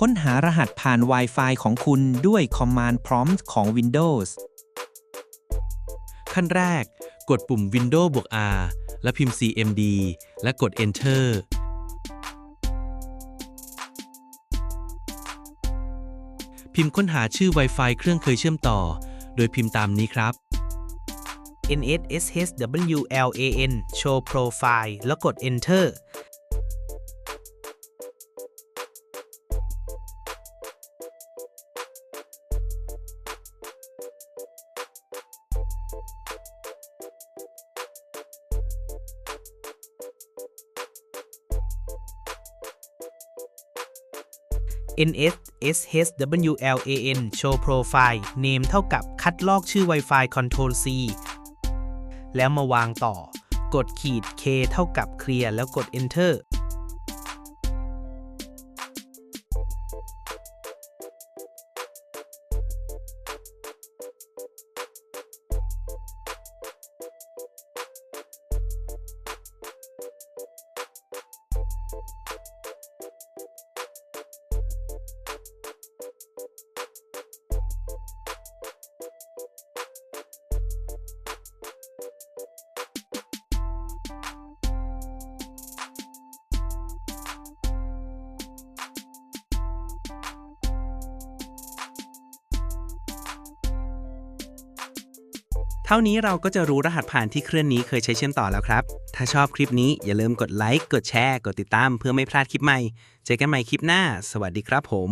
ค้นหารหัสผ่าน Wi-Fi ของคุณด้วย Command Prompt ของ Windows ขั้นแรก กดปุ่ม Windows บวก R และพิมพ์ cmd และกด Enter พิมพ์ค้นหาชื่อ Wi-Fi เครื่องเคยเชื่อมต่อ โดยพิมพ์ตามนี้ครับ NSSHWLAN Show Profile แล้วกด Enter 'NSSHWLAN Show Profile Name เท่ากับคัดลอกชื่อ Wi-Fi Control C แล้วมาวางต่อกดขีด K เท่ากับ Clear แล้วกด Enter เท่านี้เราก็จะรู้รหัสผ่านที่เครื่องนี้เคยใช้เชื่อมต่อแล้วครับ ถ้าชอบคลิปนี้อย่าลืมกดไลค์ กดแชร์ กดติดตามเพื่อไม่พลาดคลิปใหม่ เจอกันใหม่คลิปหน้า สวัสดีครับผม